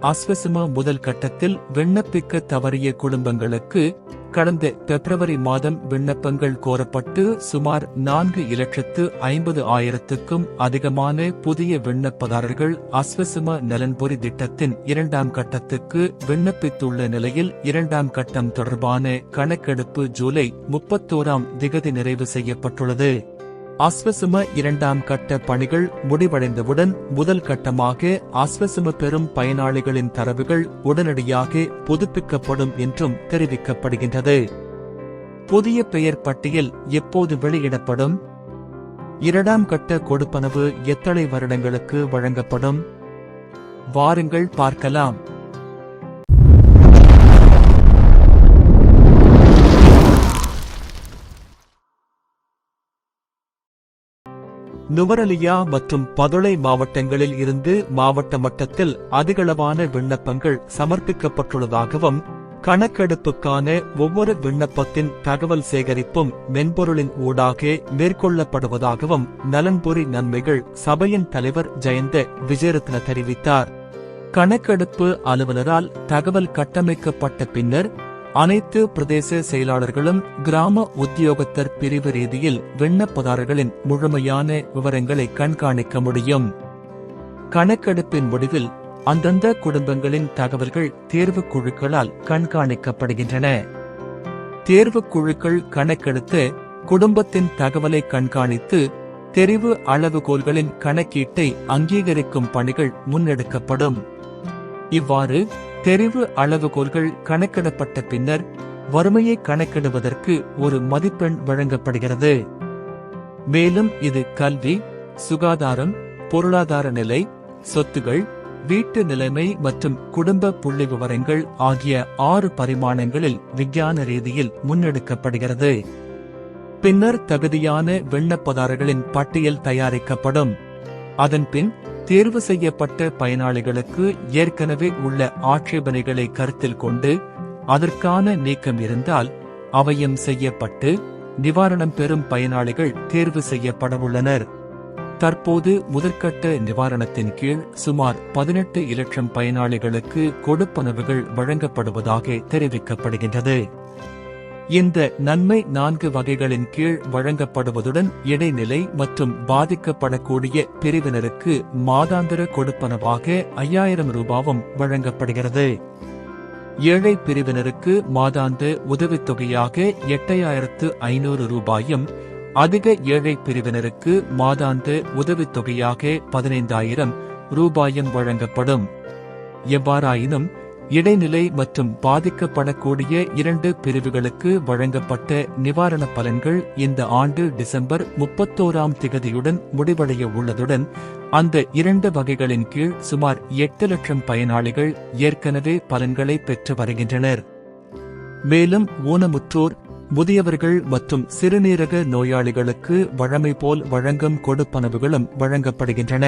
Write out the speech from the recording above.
அஸ்வசும முதல் கட்டத்தில் விண்ணப்பிக்க தவறிய குடும்பங்களுக்கு கடந்த பிப்ரவரி மாதம் விண்ணப்பங்கள் கோரப்பட்டு சுமார் நான்கு இலட்சத்து ஐம்பது ஆயிரத்துக்கும் அதிகமான புதிய விண்ணப்பதாரர்கள் அஸ்வசும நலன்பொறி திட்டத்தின் இரண்டாம் கட்டத்துக்கு விண்ணப்பித்துள்ள நிலையில் இரண்டாம் கட்டம் தொடர்பான கணக்கெடுப்பு ஜூலை முப்பத்தோராம் திகதி நிறைவு செய்யப்பட்டுள்ளது. அஸ்வசும இரண்டாம் கட்ட பணிகள் முடிவடைந்தவுடன் முதல் கட்டமாக அஸ்வசும பெறும் பயனாளிகளின் தரவுகள் உடனடியாக புதுப்பிக்கப்படும் என்றும் தெரிவிக்கப்படுகின்றது. புதிய பெயர் பட்டியல் எப்போது வெளியிடப்படும்? இரண்டாம் கட்ட கொடுப்பனவு எத்தனை வருடங்களுக்கு வழங்கப்படும்? வாருங்கள் பார்க்கலாம். நுவரலியா மற்றும் பதுளை மாவட்டங்களில் இருந்து மாவட்ட மட்டத்தில் அதிகளவான விண்ணப்பங்கள் சமர்ப்பிக்கப்பட்டுள்ளதாகவும் கணக்கெடுப்புக்கான ஒவ்வொரு விண்ணப்பத்தின் தகவல் சேகரிப்பும் மென்பொருளின் ஊடாக மேற்கொள்ளப்படுவதாகவும் நலன்புரி நன்மைகள் சபையின் தலைவர் ஜெயந்த விஜயரத்ன தெரிவித்தார். கணக்கெடுப்பு அலுவலரால் தகவல் கட்டமைக்கப்பட்ட பின்னர் அனைத்து பிரதேச செயலாளர்களும் கிராம உத்தியோகத்தர் பிரிவு ரீதியில் விண்ணப்பதாரர்களின் முழுமையான விவரங்களை கண்காணிக்க முடியும். கணக்கெடுப்பின் முடிவில் அந்தந்த குடும்பங்களின் தகவல்கள் தேர்வு குழுக்களால் கண்காணிக்கப்படுகின்றன. தேர்வு குழுக்கள் கணக்கெடுத்து குடும்பத்தின் தகவலை கண்காணித்து தெரிவு அளவுகோல்களின் கணக்கீட்டை அங்கீகரிக்கும் பணிகள் முன்னெடுக்கப்படும். இவ்வாறு தெரிவு அளவுகோல்கள் கணக்கிடப்பட்ட பின்னர் வறுமையை கணக்கிடுவதற்கு ஒரு மதிப்பெண் வழங்கப்படுகிறது. மேலும் இது கல்வி சுகாதாரம் பொருளாதார நிலை சொத்துகள் வீட்டு நிலைமை மற்றும் குடும்ப புள்ளி விவரங்கள் ஆகிய ஆறு பரிமாணங்களில் விஞ்ஞான ரீதியில் முன்னெடுக்கப்படுகிறது. பின்னர் தகுதியான விண்ணப்பதாரர்களின் பட்டியல் தயாரிக்கப்படும். அதன்பின் தேர்வு செய்யப்பட்ட பயனாளிகளுக்கு ஏற்கனவே உள்ள ஆட்சேபனைகளை கருத்தில் கொண்டு அதற்கான நீக்கம் இருந்தால் அவையும் செய்யப்பட்டு நிவாரணம் பெறும் பயனாளிகள் தேர்வு செய்யப்படவுள்ளனர் தற்போது முதற்கட்ட நிவாரணத்தின் கீழ் சுமார் பதினெட்டு இலட்சம் பயனாளிகளுக்கு கொடுப்பனவுகள் வழங்கப்படுவதாக தெரிவிக்கப்படுகின்றது. இந்த நன்மை நான்கு வகைகளின் கீழ் வழங்கப்படுவதுடன் இடைநிலை மற்றும் பாதிக்கப்படக்கூடிய பிரிவினருக்கு மாதாந்திர கொடுப்பனவாக ஐயாயிரம் ரூபாவும் வழங்கப்படுகிறது. ஏழை பிரிவினருக்கு மாதாந்த உதவித்தொகையாக எட்டாயிரத்து ஐநூறு ரூபாயும் அதிக ஏழை பிரிவினருக்கு மாதாந்த உதவித்தொகையாக பதினைந்தாயிரம் ரூபாயும் வழங்கப்படும். எவ்வாறாயினும் இடைநிலை மற்றும் பாதிக்கப்படக்கூடிய இரண்டு பிரிவுகளுக்கு வழங்கப்பட்ட நிவாரண பலன்கள் இந்த ஆண்டு டிசம்பர் முப்பத்தோராம் திகதியுடன் முடிவடைய உள்ளதுடன் அந்த இரண்டு வகைகளின் கீழ் சுமார் எட்டு லட்சம் பயனாளிகள் ஏற்கனவே பலன்களை பெற்று வருகின்றனர். மேலும் ஊனமுற்றோர் முதியவர்கள் மற்றும் சிறுநீரக நோயாளிகளுக்கு வழமை போல் வழங்கும் கொடுப்பனவுகளும் வழங்கப்படுகின்றன.